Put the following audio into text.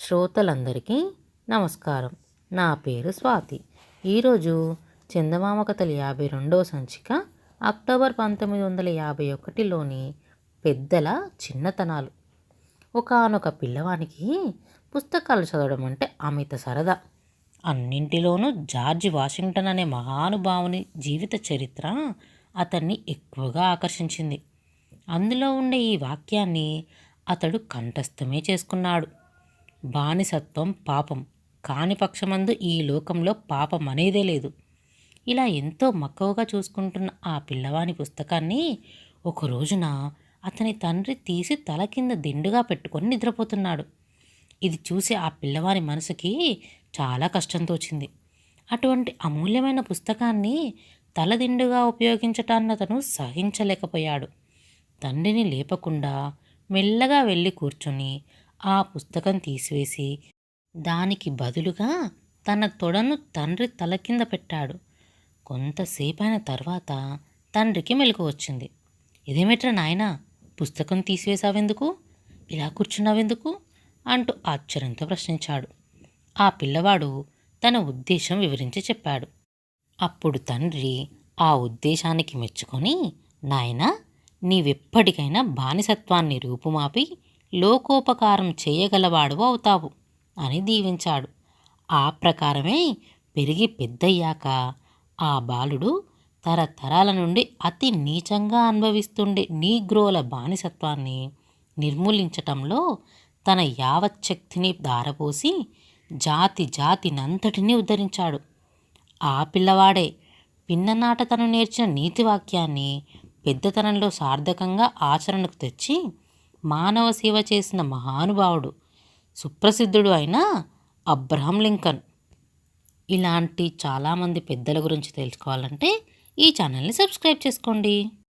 శ్రోతలందరికీ నమస్కారం. నా పేరు స్వాతి. ఈరోజు చందమామ కథలు యాభై రెండవ సంచిక అక్టోబర్ పంతొమ్మిది వందల యాభై ఒకటిలోని పెద్దల చిన్నతనాలు. ఒకానొక పిల్లవానికి పుస్తకాలు చదవడం అంటే అమిత సరదా. అన్నింటిలోనూ జార్జ్ వాషింగ్టన్ అనే మహానుభావుని జీవిత చరిత్ర అతన్ని ఎక్కువగా ఆకర్షించింది. అందులో ఉండే ఈ వాక్యాన్ని అతడు కంఠస్థమే చేసుకున్నాడు. బానిసత్వం పాపం. కాని పక్షమందు ఈ లోకంలో పాపం అనేదే లేదు. ఇలా ఎంతో మక్కువగా చూసుకుంటున్న ఆ పిల్లవాని పుస్తకాన్ని ఒక రోజున అతని తండ్రి తీసి తల కింద దిండుగా పెట్టుకొని నిద్రపోతున్నాడు. ఇది చూసి ఆ పిల్లవాని మనసుకి చాలా కష్టం తోచింది అటువంటి అమూల్యమైన పుస్తకాన్ని తలదిండుగా ఉపయోగించటాన్ని అతను సహించలేకపోయాడు. తండ్రిని లేపకుండా మెల్లగా వెళ్ళి కూర్చొని ఆ పుస్తకం తీసివేసి దానికి బదులుగా తన తొడను తండ్రి తల కింద పెట్టాడు. కొంతసేపైన తర్వాత తండ్రికి మెలకు వచ్చింది. ఇదేమిట్రా నాయనా పుస్తకం తీసివేశావెందుకు? ఇలా కూర్చున్నావెందుకు? అంటూ ఆశ్చర్యంతో ప్రశ్నించాడు. ఆ పిల్లవాడు తన ఉద్దేశం వివరించి చెప్పాడు. అప్పుడు తండ్రి ఆ ఉద్దేశానికి మెచ్చుకొని నాయనా నీవెప్పటికైనా బానిసత్వాన్ని రూపుమాపి లోకోపకారం చేయగలవాడు అవుతావు అని దీవించాడు. ఆ ప్రకారమే పెరిగి పెద్దయ్యాక ఆ బాలుడు తరతరాల నుండి అతి నీచంగా అనుభవిస్తుండే నీగ్రోల బానిసత్వాన్ని నిర్మూలించటంలో తన యావచ్చక్తిని దారపోసి జాతి జాతినంతటినీ ఉద్ధరించాడు. ఆ పిల్లవాడే పిన్ననాట తను నేర్చిన నీతి వాక్యాన్ని పెద్దతనంలో సార్థకంగా ఆచరణకు తెచ్చి మానవ సేవ చేసిన మహానుభావుడు సుప్రసిద్ధుడు అయిన అబ్రహం లింకన్. ఇలాంటి చాలామంది పెద్దల గురించి తెలుసుకోవాలంటే ఈ ఛానల్ని సబ్స్క్రైబ్ చేసుకోండి.